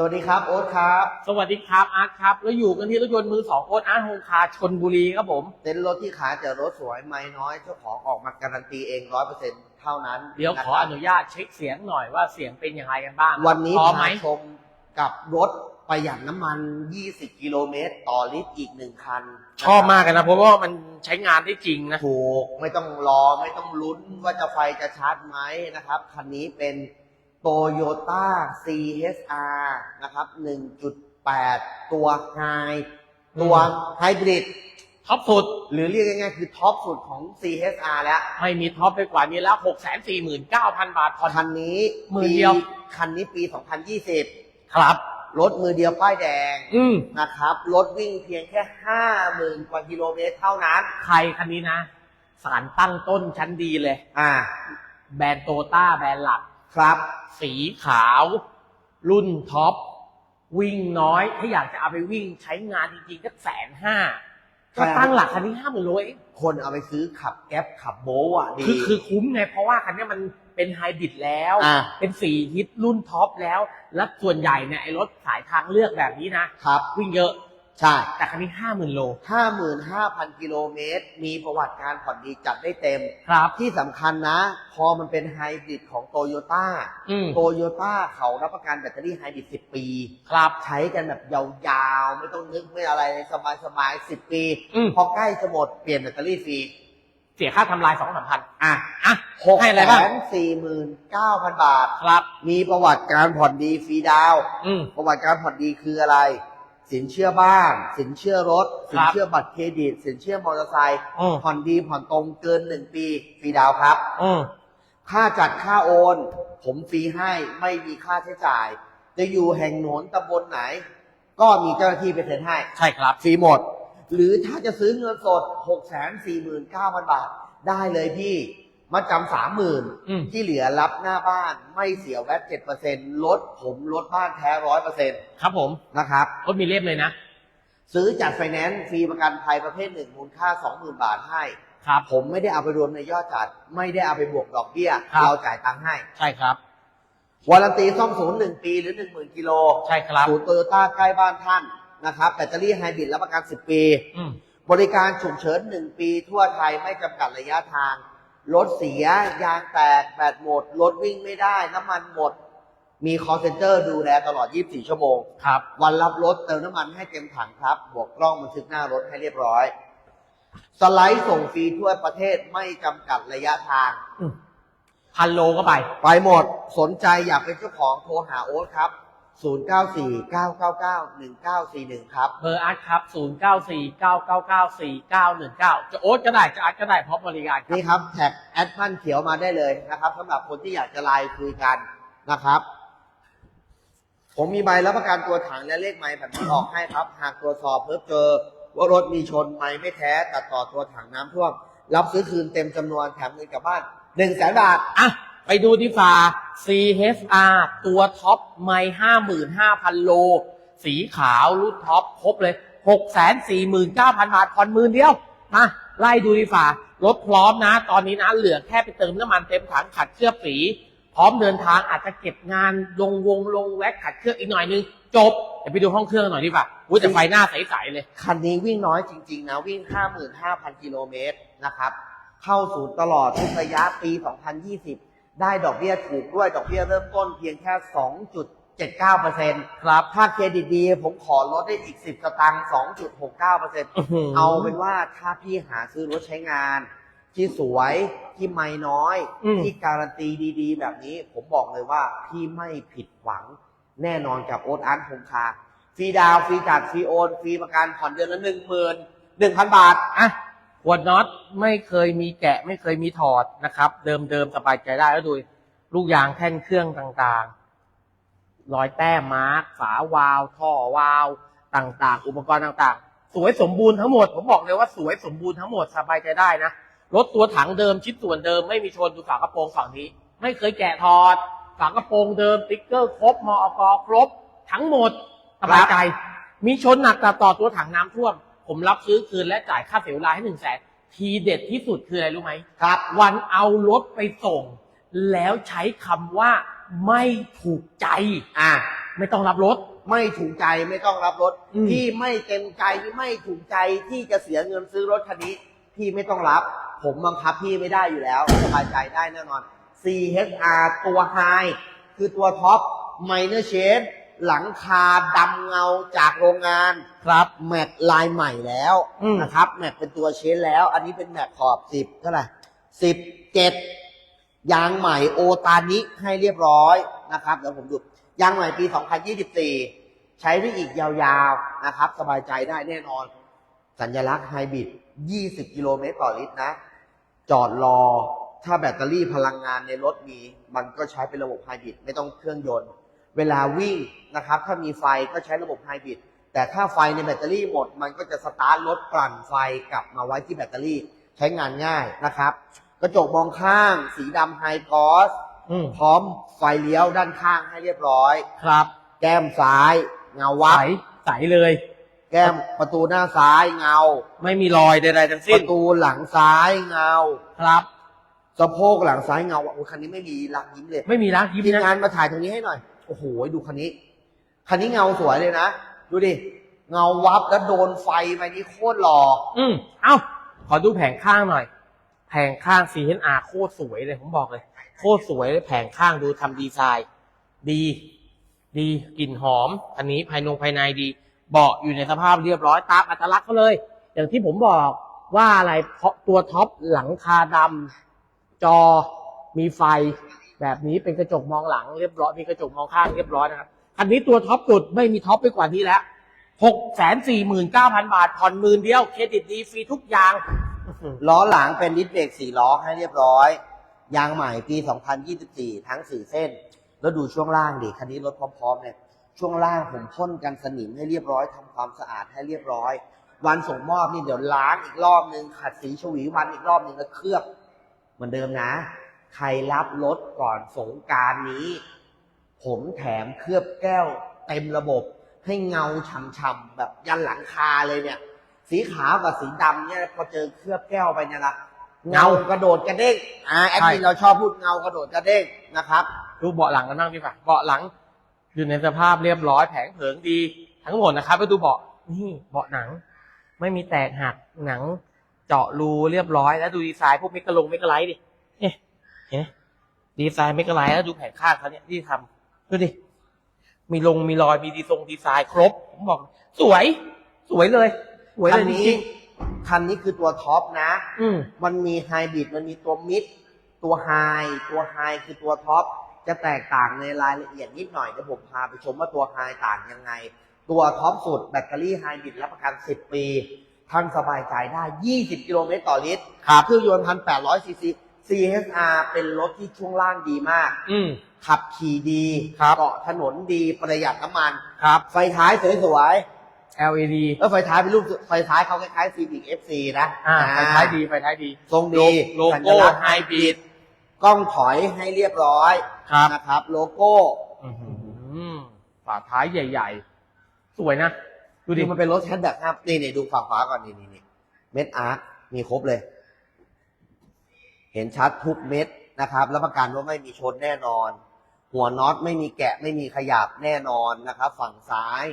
สวัสดีครับโอ๊ตครับ สวัสดีครับอาร์ตครับ แล้วอยู่กันที่รถยนต์มือสองโอ๊ตอาร์ตโฮมคาร์ชนบุรีครับผม เต็นท์รถที่ขายแต่รถสวยไม่น้อยเจ้าของออกมาการันตีเองร้อยเปอร์เซ็นต์เท่านั้นเดี๋ยวขอนะคอรับนุญาตเช็คเสียงหน่อยว่าเสียงเป็นยังไงกันบ้าง วันนี้พอไหมพาชมกับรถประหยัดน้ำมัน 20 กิโลเมตร ต่อลิตรอีกหนึ่งคัน ชอบมากเลยนะ เพราะว่ามันใช้งานได้จริงนะ ถูก ไม่ต้องรอ ไม่ต้องลุ้นว่าจะไฟจะชาร์จไหมนะครับ คันนี้เป็น Toyota CHR นะครับ 1.8 ตัวไฮตัวไฮบริดท็อปสุด หรือเรียกง่ายๆ คือท็อปสุดของ CHR แล้ว ไม่มีท็อปไปกว่านี้แล้ว 6 4 9 0 0 0 บาทผ่อน คันนี้หมื่นปีเดียวคันนี้ปี 2020 ครับ รถมือเดียวป้ายแดงอืมนะครับ รถวิ่งเพียงแค่ 50,000 กว่ากิโลเมตรเท่านั้น ใครคันนี้นะ สารตั้งต้นชั้นดีเลย อ่า แบรนด์โตต้าแบรนด์หลัก ครับ สีขาว รุ่นท็อป วิ่งน้อย ถ้าอยากจะเอาไปวิ่งใช้งานจริงๆก็แสนห้าก็ตั้งหลักคันนี้ห้าหมื่นโลเองคนเอาไปซื้อขับแก๊ปขับโบว์อะดีคือคือคุ้มไงเพราะว่าคันนี้มันเป็นไฮบริดแล้วอ่าเป็นสี่ฮิตรุ่นท็อปแล้ว และส่วนใหญ่เนี่ยไอ้รถสายทางเลือกแบบนี้นะครับ วิ่งเยอะ ใช่แต่คันนี้ห้าหมื่นโล55,000กิโลเมตร มีประวัติการผ่อนดีจัดได้เต็ม ครับที่สำคัญนะ พอมันเป็นไฮบริดของโตโยต้าอืม โตโยต้าเขารับประกันแบตเตอรี่ไฮบริด10ปี ครับ ใช้กันแบบยาวๆ ไม่ต้องนึกไม่อะไรเลยสบายๆ10ปี อืม พอใกล้จะหมดเปลี่ยนแบตเตอรี่ฟรี เสียค่าทำลายสองสามพันอะ อะ หกให้อะไรแสบ้าง นสี่หมื่นเก้าพันบาท ครับ มีประวัติการผ่อนดีฟรีดาวน์อืม ประวัติการผ่อนดีคืออะไร สินเชื่อบ้าน สินเชื่อรถครับสินเชื่อบัตรเครดิต สินเชื่อมอเตอร์ไซค์อืม ผ่อนดีผ่อนตรงเกินหนึ่งปีฟรีดาวน์ครับ อืม ค่าจัดค่าโอน ผมฟรีให้ไม่มีค่าใช้จ่าย จะอยู่แห่งโหนนตำบลไหน ก็มีเจ้าหน้าที่ไปเซ็นให้ ใช่ครับ ฟรีหมด หรือถ้าจะซื้อเงินสด 6 4 9 0 0 0 บาท ได้เลยพี่ มาจำสามหมื่นอืม ที่เหลือรับหน้าบ้านไม่เสียแวตเจ็ดเปอร์เซ็นลดผมลดบ้านแท้ร้อยเปอร์เซ็นต์ครับผมนะครับ รถมีเล่มเลยนะ ซื้อจัดไฟแนนซ์ฟรีประกันภัยประเภทหนึ่งมูลค่า 20,000 บาทให้ ครับ ผมไม่ได้เอาไปรวมในยอดจัด ไม่ได้เอาไปบวกดอกเบี้ย ครับ เราจ่ายตังค์ให้ ใช่ครับ วารันตีซ่อมศูนย์หนึ่งปีหรือ10,000กิโลใช่ครับ ศูนย์โตโยต้าใกล้บ้านท่านนะครับ แบตเตอรี่ไฮบริดรับประกัน 10 ปี อืม บริการฉุกเฉิน 1 ปีทั่วไทยไม่จำกัดระยะทาง รถเสีย ยางแตกแบตหมด รถวิ่งไม่ได้ น้ำมันหมด มี call center ดูแลตลอด 24 ชั่วโมง ครับ วันรับรถเติมน้ำมันให้เต็มถังครับ บวกกล้องบันทึกหน้ารถให้เรียบร้อย สไลด์ส่งฟรีทั่วประเทศไม่จำกัดระยะทาง พันโลก็ไป ไปหมด สนใจอยากเป็นเจ้าของโทรหาโอ๊ตครับ 0949991941 ครับ เบอร์อาร์ตครับ 0 9 4 9 9 9 4 9 1 9 จะโอ๊ตก็ได้ จะอาร์ตก็ได้เพราะบริการครับ นี่ครับแท็กแอดพันเขียวมาได้เลยนะครับสำหรับคนที่อยากจะไลน์คุยกันนะครับ ผมมีใบรับประกันตัวถังและเลขไม้แบบนี้ออกให้ครับ หากตรวจสอบเพิ่มเจอว่ารถมีชนไม้ไม่แท้ตัดต่อตัวถังน้ำท่วม รับซื้อคืนเต็มจำนวนแถมเงินกลับบ้าน1นึ่งแสนบาท อะ ไปดูดีฝ่า CHR ตัวท็อปไม่ห้าหมื่นห้าพันโล สีขาวรุ่นท็อปครบเลยหกแสนสี่หมื่นเก้าพันบาทผ่อนหมื่นเดียวมาไล่ดูดีฝ่ารถพร้อมนะ ตอนนี้นะเหลือแค่ไปเติมน้ำมันเต็มถังขัดเคลือบสีพร้อมเดินทางอาจจะเก็บงานลงวงลงแว็กขัดเครื่องอีกหน่อยนึง จบเดี๋ยวไปดูห้องเครื่องหน่อยดีกว่าอุ้ยแต่ไฟหน้าใสๆเลย คันนี้วิ่งน้อยจริง ๆ นะ วิ่ง 55,000 กิโลเมตรนะครับ เข้าศูนย์ตลอดทุกระยะปี 2020 ได้ดอกเบี้ยถูกด้วยดอกเบี้ยเริ่มต้นเพียงแค่ 2.79%ครับ ถ้าเครดิตดีผมขอลดได้อีก 10 สตางค์2.69%อื้อหือเอาเป็นว่าถ้าพี่หาซื้อรถใช้งาน ที่สวยที่ไม่น้อยอืมที่การันตีดีๆ แบบนี้ ผมบอกเลยว่าพี่ไม่ผิดหวังแน่นอนกับโอ๊ตอาร์ตโฮมคาร์ฟรีดาวน์ฟรีจัดฟรีโอนฟรีประกันผ่อนเดือนละหนึ่งหมื่นหนึ่งพันบาทอะ หัวน็อตไม่เคยมีแกะไม่เคยมีถอดนะครับ เดิมเดิมๆสบายใจได้แล้วดูลูกยางแท่นเครื่องต่างๆ รอยแต้มมาร์กฝาวาล์วท่อวาล์วต่างๆ อุปกรณ์ต่างๆ สวยสมบูรณ์ทั้งหมด ผมบอกเลยว่าสวยสมบูรณ์ทั้งหมดสบายใจได้นะรถตัวถังเดิมชิ้นส่วนเดิมไม่มีชนดูฝากระโปรงฝั่งนี้ ไม่เคยแกะถอด ฝากระโปรงเดิมติ๊กเกอร์ครบมอกครบ ทั้งหมดสบายใจ มีชนหนักตัดต่อตัวถังน้ำท่วม ผมรับซื้อคืนและจ่ายค่าเสียเวลาให้หนึ่งแสนทีเด็ดที่สุดคืออะไรรู้ไหมครับ วันเอารถไปส่ง แล้วใช้คำว่าไม่ถูกใจ อะไม่ต้องรับรถ ไม่ถูกใจไม่ต้องรับรถ อืมพี่ไม่เต็มใจไม่ถูกใจที่จะเสียเงินซื้อรถคันนี้ พี่ไม่ต้องรับ ผมบังคับพี่ไม่ได้อยู่แล้วสบายใจได้แน่นอน CHR ตัว High คือตัวท็อป Minor Shade หลังคาดำเงาจากโรงงาน ครับ แม็กลายใหม่แล้วอืม นะครับ แม็กเป็นตัวเชนแล้ว อันนี้เป็นแม็กขอบ10เท่าไหร่17ยางใหม่โอตานิให้เรียบร้อยนะครับเดี๋ยวผมดูยางใหม่ปี 2024 ใช้ได้อีกยาวๆนะครับ สบายใจได้แน่นอน สัญลักษณ์ไฮบริด20 กิโลเมตรต่อลิตรนะ จอดรอ ถ้าแบตเตอรี่พลังงานในรถมี มันก็ใช้เป็นระบบไฮบริดไม่ต้องเครื่องยนต์ เวลาวิ่งนะครับ ถ้ามีไฟก็ใช้ระบบไฮบริดแต่ถ้าไฟในแบตเตอรี่หมด มันก็จะสตาร์ทรถกลั่นไฟกลับมาไว้ที่แบตเตอรี่ ใช้งานง่ายนะครับ กระจกมองข้างสีดำไฮกอสอืมพร้อมไฟเลี้ยวด้านข้างให้เรียบร้อย ครับแก้มซ้าย เงาวัใสบใสเลย แก้มประตูหน้าซ้ายเงา ไม่มีรอยใดๆทั้งปสิ้นระตูหลังซ้ายเงา ครับ สะโพกหลังซ้ายเงาโอ้ยคันนี้ไม่มีรักยิ้มเลยไม่มีร้านยิ้มทีมนะงานมาถ่ายตรงนี้ให้หน่อย โอ้โหดูคันนี้คันนี้เงาสวยเลยนะ ดูดิ เงาวับแล้วโดนไฟไปนี่โคตรหล่ออืมเอ้า ขอดูแผงข้างหน่อย แผงข้าง CHR โคตรสวยเลยผมบอกเลย โคตรสวยเลยแผงข้างดูทำดีไซน์ ดี ดีกลิ่นหอม อันนี้ภายนงภายในดี เบาะอยู่ในสภาพเรียบร้อยตามอัตลักษณ์เขาเลย อย่างที่ผมบอกว่าอะไรเพราะตัวท็อปหลังคาดำจอมีไฟ แบบนี้เป็นกระจกมองหลังเรียบร้อยมีกระจกมองข้างเรียบร้อยนะครับคันนี้ตัวท็อปสุดไม่มีท็อปไปกว่านี้แล้วหกแสนสี่หมื่นเก้าพันบาทผ่อนหมื่นเดียวเครดิตดีฟรีทุกอย่างล้อหลังเป็นดิสเบรกสี่ล้อให้เรียบร้อย ยางใหม่ปี 2024 ทั้ง4เส้น แล้วดูช่วงล่างดิคันนี้รถพร้อมๆเนี่ยช่วงล่างผมพ่นกันสนิมให้เรียบร้อยทำความสะอาดให้เรียบร้อย วันส่งมอบนี่เดี๋ยวล้างอีกรอบนึงขัดสีฉวีวันอีกรอบนึงแล้วเคลือบเหมือนเดิมนะ ใครรับรถก่อนสงกรารนี้ ผมแถมเคลือบแก้วเต็มระบบ ให้เงาฉ่ำๆแบบยันหลังคาเลยเนี่ย สีขาวกับสีดำเนี่ยพอเจอเคลือบแก้วไปเนี่ยละเงากระโดดกระเด้งอ่าแอดมินเราชอบพูดเงากระโดดกระเด้งนะครับ ดูเบาะหลังกันบ้างดีกว่าเบาะหลัง อยู่ในสภาพเรียบร้อยแผงเผิงดี ทั้งหมดนะครับไปดูเบาะนี่เบาะหนัง ไม่มีแตกหักหนัง เจาะรูเรียบร้อย แล้วดูดีไซน์พวกเมกะลงเมกะไลท์ดิเนี่ย เห็นไหมดีไซน์เมกะไลท์แล้วดูแผงข้างเขาเนี่ยที่ทำดูดิมีลงมีรอยมีดีทรงดีไซน์ครบ ผมบอก สวย สวยเลย สวยคัเลยนจนี้ริงคันนี้คือตัวท็อปนะๆอืมมันมีไฮบริดมันมีตัวมิด ตัวไฮตัวไฮคือตัวท็อปจะแตกต่างในรายละเอียดนิดหน่อยเดี๋ยวผมพาไปชมว่าตัวไฮต่างยังไง ตัวท็อปสุดแบตเตอรี่ไฮบริดรับประกัน 10 ปีท่านสบายใจได้ 20 กิโลเมตรต่อลิตรครับเครื่องยนต์1,800ซีซี CHR เป็นรถที่ช่วงล่างดีมาก อืม ขับขี่ดีครับเกาะถนนดีประหยัดน้ำมัน ครับ ไฟท้ายสวย LED ๆเออไฟท้ายเป็นรูปไฟท้ายเขาคล้ายๆ Civic FC นะอ่าไฟท้ายดีไฟท้ายดีทรงดีโลสัญโก้ลักษณ์ไฮบริดกล้องถอยให้เรียบร้อยครับนะครับ โลโก้ อื้อหือฝาท้ายใหญ่ ๆ สวยนะ ดูดิดูมันเป็นรถแฮชแบ็กครับนี่นี่ดูฝั่งขวาก่อนนี่นี่นี่เม็ดอาร์ตมีครบเลยเห็นชัดทุกเม็ดนะครับรับประกันว่าไม่มีชนแน่นอน หัวน็อตไม่มีแกะไม่มีขยับแน่นอนนะครับ ฝั่งซ้าย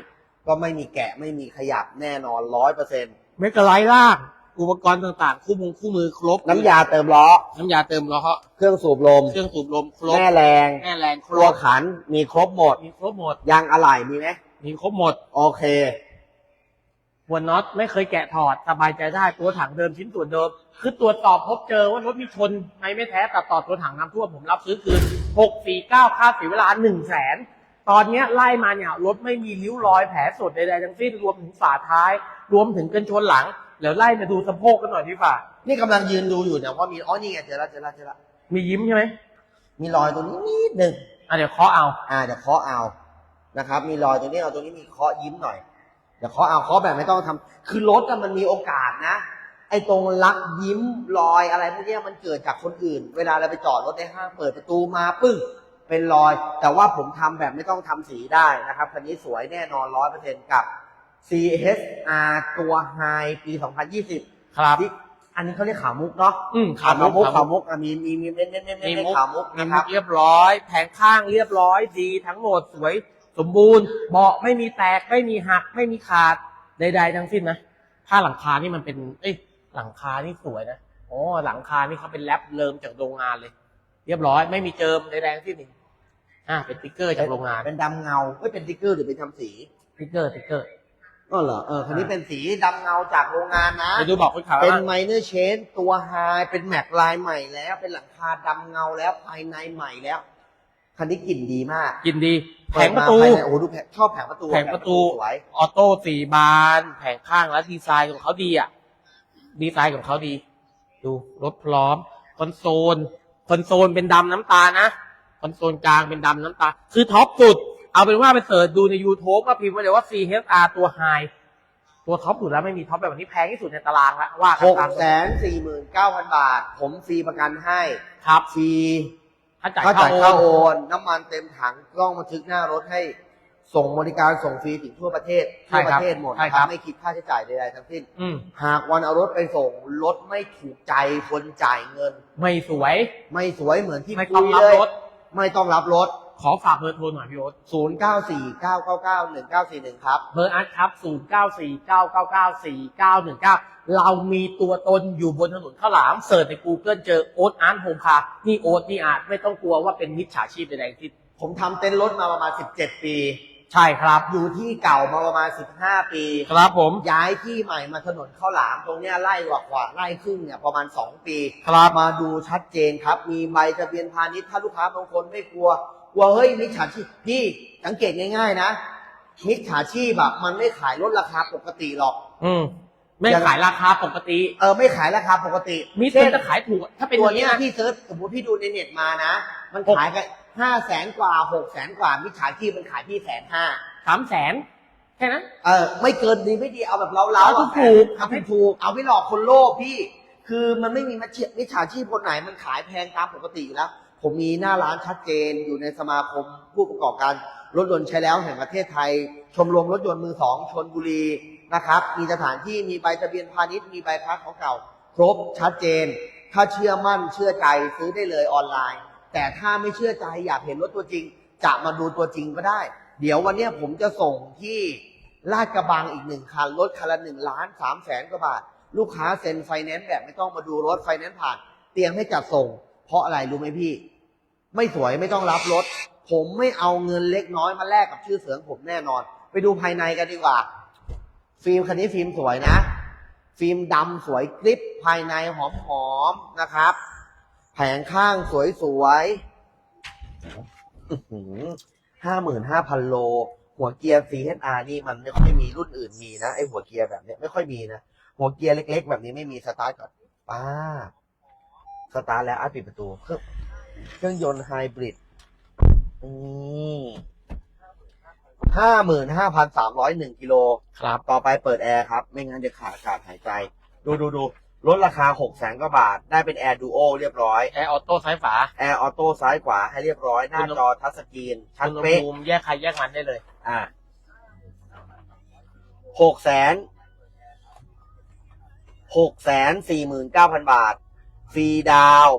ก็ไม่มีแกะไม่มีขยับแน่นอนร้อยเปอร์เซ็นต์เมกะไลท์ล่างอุปกรณ์ต่างๆ คู่มือคู่มือครบ น้ำยาเติมล้อ น้ำยาเติมล้อเครื่องสูบลม เครื่องสูบลมครบแม่แรงแม่แรงครตัวบขันมีครบหมด มีครบหมด ยางอะไหล่มีไหมมีครบหมด โอเค หัวน็อตไม่เคยแกะถอดสบายใจได้ตัวถังเดิมชิ้นส่วนเดิม คือตรวจสอบพบเจอว่ารถมีชนไหมไม่แท้ตัดต่อตัวถังน้ำท่วมผมรับซื้อคืนหกสี่เก้าค่าเสียเวลาหนึ่งแสนตอนเนี้ยไล่มาเนี่ยรถไม่มีริ้วรอยแผลสดใดๆทั้งสิ้นรวมถึงฝาท้าย รวมถึงกันชนหลังเดี๋ยวไล่มาดูสะโพกกันหน่อยพี่ฝ่านี่กำลังยืนดูอยู่เนี่ยว่ามีอ๋อนี่ไงเจอแล้วเจอแล้วเจอแล้วมียิ้มใช่ไหมมีรอยตรงนี้นิดหนึ่งอะเดี๋ยวเคาะเอา อ่าเดี๋ยวเคาะเอานะครับ มีรอยตรงนี้เอาตรงนี้มีเคาะยิ้มหน่อย เดี๋ยวเคาะเอาเคาะแบบไม่ต้องทำคือรถอะมันมีโอกาสนะ ไอ้ตรงลักยิ้มรอยอะไรพวกเนี้ยมันเกิดจากคนอื่น เวลาเราไปจอดรถในห้างเปิดประตูมาปึ้งเป็นรอย แต่ว่าผมทำแบบไม่ต้องทำสีได้นะครับคันนี้สวยแน่นอนร้อยเปอร์เซ็นต์กับ CHR ตัว High ปี 2020 ครับที่อันนี้เขาเรียกขามุกเนาะอืมขามุกขาขามุมุกกอะมีมีมีเน้นเน้นเน้นมีเน้นมุกขามุกมีนะคมุรับกเรียบร้อย แผงข้างเรียบร้อยดีทั้งหมดสวย สมบูรณ์เบาะไม่มีแตกไม่มีหัก ไม่มีขาดใดๆทั้งสิ้นนะผ้าหลังคานี่มันเป็น เอ้ยหลังคานี่สวยนะอ๋อหลังคานี่เขาเป็นแรปเริ่มจากโรงงานเลย เรียบร้อย ไม่มีเจิมใดๆทั้งสิ้นนี่อ่าเป็นติ๊กเกอร์จากโรงงาน เป็นดำเงาเอ้ยเป็นติ๊กเกอร์หรือเป็นทำสีติ๊กเกอร์ติ๊กเกอร์ก็เหรอเออคันนี้เป็นสีดำเงาจากโรงงานนะ ไปดูบอกคนขายเป็นว่าไมเนอร์เชนตัวไฮเป็นแม็กลายใหม่แล้ว เป็นหลังคาดำเงาแล้วภายในใหม่แล้ว คันนี้กลิ่นดีมากกินดี แผงประตูเปิดมาภายในโอ้โหดูแผงชอบแผงประตูแผงประตู สวยออโต้สี่บาน แผงข้างและดีไซน์ของเขาดีอะ ดีไซน์ของเขาดี ดูรถพร้อม คอนโซล คอนโซลเป็นดำน้ำตาลนะ คอนโซลกลางเป็นดำน้ำตาล คือท็อปสุด เอาเป็นว่าไปเสิร์ชดูใน YouTube ก็พิมพ์ไว้เลยว่า CHR ตัวไฮตัวท็อปสุดแล้วไม่มีท็อปแบบนี้แพงที่สุดในตารางละว่าหกตามแสนสี่หมื่นเก้าพันบาท ผมฟรีประกันให้ครับ ฟรีถ้าจ่ายค่าค่าจ่ายโอค่านโอน น้ำมันเต็มถังกล้องบันทึกหน้ารถให้ส่งบริการส่งฟรีถึงทั่วประเทศใช่ทั่วปครับระเทศหมดใช่นะคครัรับบไม่คิดค่าใช้จ่ายใดๆทั้งสิ้น อืมหากวันเอารถไปส่งรถไม่ถูกใจคนจ่ายเงิน ไม่สวย ไม่สวยเหมือนที่ไม่ต้คุองยรับเลยรถ ไม่ต้องรับรถ ขอฝากเบอร์โทรหน่อยพี่โอ๊ต0 9 4 9 9 9 1 9 4 1ครับ เบอร์อาร์ตครับ0 9 4 9 9 9 4 9 1 9เรามีตัวตนอยู่บนถนนข้าวหลาม เสิร์ชใน Google เจอโอ๊ตอาร์ตโฮมคาร์นี่โอ๊ตนี่อาร์ตไม่ต้องกลัวว่าเป็นมิจฉาชีพใดๆที่ผมทำเต็นท์รถมาประมาณ 17 ปี ใช่ครับ อยู่ที่เก่ามาประมาณ 15 ปี ครับผม ย้ายที่ใหม่มาถนนข้าวหลาม ตรงเนี้ยไล่กว่ากว่าไล่ครึ่งเนี่ยประมาณ 2 ปี ครับมาดูชัดเจนครับ มีใบทะเบียนพาณิชย์ถ้าลูกค้าบางคนไม่กลัว กลัวเฮ้ยมิจฉาชีพพี่สังเกตง่าย ๆ นะมิจฉาชีพแบบมันไม่ขายลดราคาปกติหรอก อืมไม่อย่างขายราคาปกติ เออไม่ขายราคาปกติมิเช่เช่นจะขายถูก ถ้าเป็นตัวอย่างเนี้นี้ยนะพี่เซิร์ชสมมติพี่ดูในเน็ตมานะ มันขายกันห้าแสนกว่าหกแสนกว่ามิจฉาชีพมันขายพี่แสนห้าสามแสนแค่นั้นเออไม่เกินดีไม่ดีเอาแบบเล้าๆเอาอะถูกเอาให้ถูกเอาไม่หลอกคนโลภพี่ คือมันไม่มีมิจฉาชีพคนไหนมันขายแพงตามปกติอยู่แล้ว ผมมีหน้าร้านชัดเจนอยู่ในสมาคมผู้ประกอบการรถยนต์ใช้แล้วแห่งประเทศไทย ชมรมรถยนต์มือสองชนบุรีนะครับ มีสถานที่มีใบทะเบียนพาณิชย์มีใบพักของเก่า ครบชัดเจน ถ้าเชื่อมั่นเชื่อใจซื้อได้เลยออนไลน์ แต่ถ้าไม่เชื่อใจอยากเห็นรถตัวจริง จะมาดูตัวจริงก็ได้ เดี๋ยววันนี้ผมจะส่งที่ลาดกระบังอีกหนึ่งคันรถคันละหนึ่งล้านสามแสนกว่าบาท ลูกค้าเซ็นไฟแนนซ์แบบไม่ต้องมาดูรถไฟแนนซ์ผ่าน เตรียมให้จัดส่ง เพราะอะไรรู้ไหมพี่ ไม่สวยไม่ต้องรับรถ ผมไม่เอาเงินเล็กน้อยมาแลกกับชื่อเสียงผมแน่นอน ไปดูภายในกันดีกว่า ฟิล์มคันนี้ฟิล์มสวยนะ ฟิล์มดำสวยกริปภายในหอมๆนะครับ แผงข้างสวยๆห้าหมื่นห้าพันโล หัวเกียร์ CHR นี่มันไม่ค่อยมีรุ่นอื่นมีนะไอหัวเกียร์แบบเนี้ยไม่ค่อยมีนะหัวเกียร์เล็ก ๆ แบบนี้ไม่มีสตาร์ทก่อนป้า สตาร์ทแล้วอัดปิดประตูเครื่องเครื่องยนต์ไฮบริดนี่ห้าหมื่นห้าพันสามร้อยหนึ่งกิโลครับ ต่อไปเปิดแอร์ครับ ไม่งั้นจะขาดอากาศหายใจ ดูดูดูลดราคาหกแสนกว่าบาท ได้เป็นแอร์ดูโอเรียบร้อย แอร์ออโต้ซ้ายฝา แอร์ออโต้ซ้ายขวาให้เรียบร้อย หน้าจอทัชสกรีน ชัดอุณหเป๊ะภูมิแยกใครแยกมันได้เลย อ่าหกแสนหกแสนสี่หมื่นเก้าพันบาท ฟรีดาวน์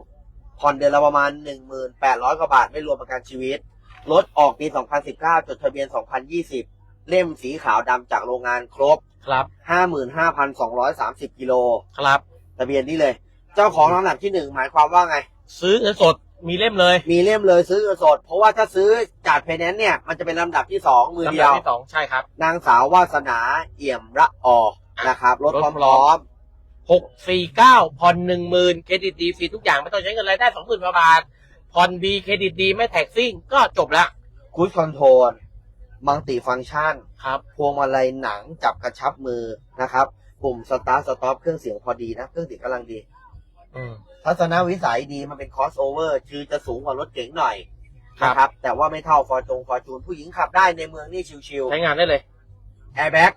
ผ่อนเดือนละประมาณหนึ่งหมื่นแปดร้อยกว่าบาท ไม่รวมประกันชีวิต รถออกปีสองพันสิบเก้าจดทะเบียนสองพันยี่สิบเล่มสีขาวดำจากโรงงานครบ ครับห้าหมื่นห้าพันสองร้อยสามสิบกิโล ครับ ทะเบียนนี่เลย เจ้าของลำดับที่หนึ่งหมายความว่าไง ซื้อเงินสดมีเล่มเลย มีเล่มเลยซื้อเงินสด เพราะว่าถ้าซื้อจากไฟแนนซ์เนี่ย มันจะเป็นลำดับที่สองมือลำเดีดัยวที่สองใช่ครับ นางสาววาสนาเอี่ยมระออนะครับ รถรถพพร้ร้ออมม หกสี่เก้าผ่อนหนึ่งหมื่นเครดิตดีฟรีทุกอย่างไม่ต้องใช้เงินรายได้สองหมื่นกว่าบาทผ่อนดีเครดิตดีไม่แท็กซิ่งก็จบแล้วคูดคอนโทรลมัลติฟัง c t ชัน ครับ พวงมาลัยหนังจับกระชับมือนะครับ ปุ่มสตาร์ t สต็อปเครื่องเสียงพอดีนะ เครื่องเสียงกำลังดี อืม ทัศนวิสัยดีมันเป็นคอสโอเวอร์คือจะสูงกว่ารถเก๋งหน่อยครับ นะครับ แต่ว่าไม่เท่าฟอร์จงฟอร์จูนผู้หญิงขับได้ในเมืองนี่ชิวใช้งานได้เลยๆแอร์แบ็ก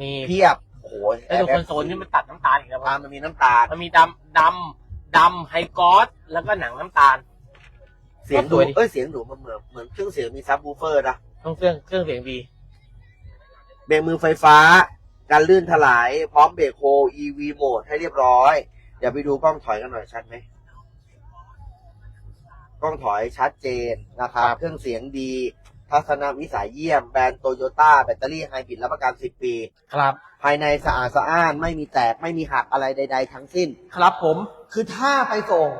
มี เพียบ โอ้โหแล้วดูคอนโซลนี่มันตัดน้ำตาลอีกแล้วตามมันมีน้ำตาล มันมีดำดำดำไฮกอสแล้วก็หนังน้ำตาล เสียงก็สดูวยดิเอ้ยเสียงดูมันเหมือนเหมือนเครื่องเสียงมีซับวูเฟอร์นะต้องเครื่องเครื่องเสียงดีเบรกมือไฟฟ้าการลื่นถลาย พร้อมเบรกโฮ EV โหมดให้เรียบร้อย เดี๋ยวไปดูกล้องถอยกันหน่อยชัดไหมกล้องถอยชัดเจนนะครับครับเครื่องเสียงดีททัศนวิสัยเยี่ยม แบรนด์โตโยต้าแบตเตอรี่ไฮบริดรับประกัน 10 ปี ครับ ภายในสะอาดสะอ้านไม่มีแตกไม่มีหักอะไรใด ๆ ทั้งสิ้น ครับผม คือถ้าไปส่ง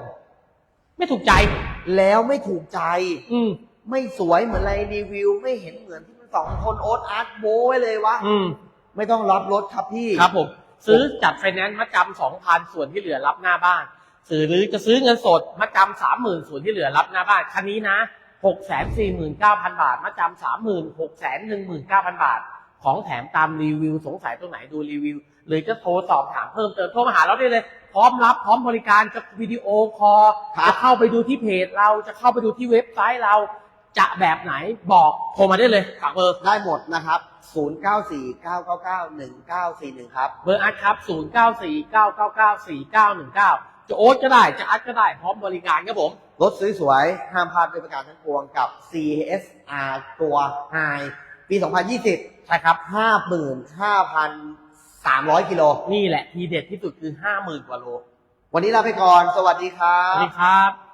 ไม่ถูกใจ แล้วไม่ถูกใจ อืม ไม่สวยเหมือนไรรีวิว ไม่เห็นเหมือนที่มันสองคนโอ๊ตอาร์ตโบไว้เลยวะอืม ไม่ต้องรับรถครับพี่ ครับผม ซื้อจัดไฟแนนซ์มัดจำสองพันส่วนที่เหลือรับหน้าบ้านซื้อหรือจะซื้อเงินสดมัดจำสามหมื่นส่วนที่เหลือรับหน้าบ้านคันนี้นะหกแสนสี่หมื่นเก้าพันบาทมัดจำสามหมื่นหกแสนหนึ่งหมื่นเก้าพันบาท ของแถมตามรีวิวสงสัยตรงไหนดูรีวิว หรือจะโทรสอบถามเพิ่มเติมโทรมาหาเราได้เลย พร้อมรับพร้อมบริการจะวิดีโอคอลครับจะเข้าไปดูที่เพจเราจะเข้าไปดูที่เว็บไซต์เราจะแบบไหนบอกโทรมาได้เลยฝากเบอร์ได้หมดนะครับ 0949991941 ครับ เบอร์อัดครับ 0 9 4 9 9 9 4 9 1 9 จะโอ๊ตก็ได้ จะอัดก็ได้ พร้อมบริการครับผม รถสวยๆห้ามพลาดด้วยประการทั้งปวงกับ CSR ตัว High ปี 2020 ใช่ครับ 55,300 กิโล นี่แหละทีเด็ดที่สุดคือ 50,000 กว่าโล วันนี้ลาไปก่อน สวัสดีครัสวัสบ ดีครับ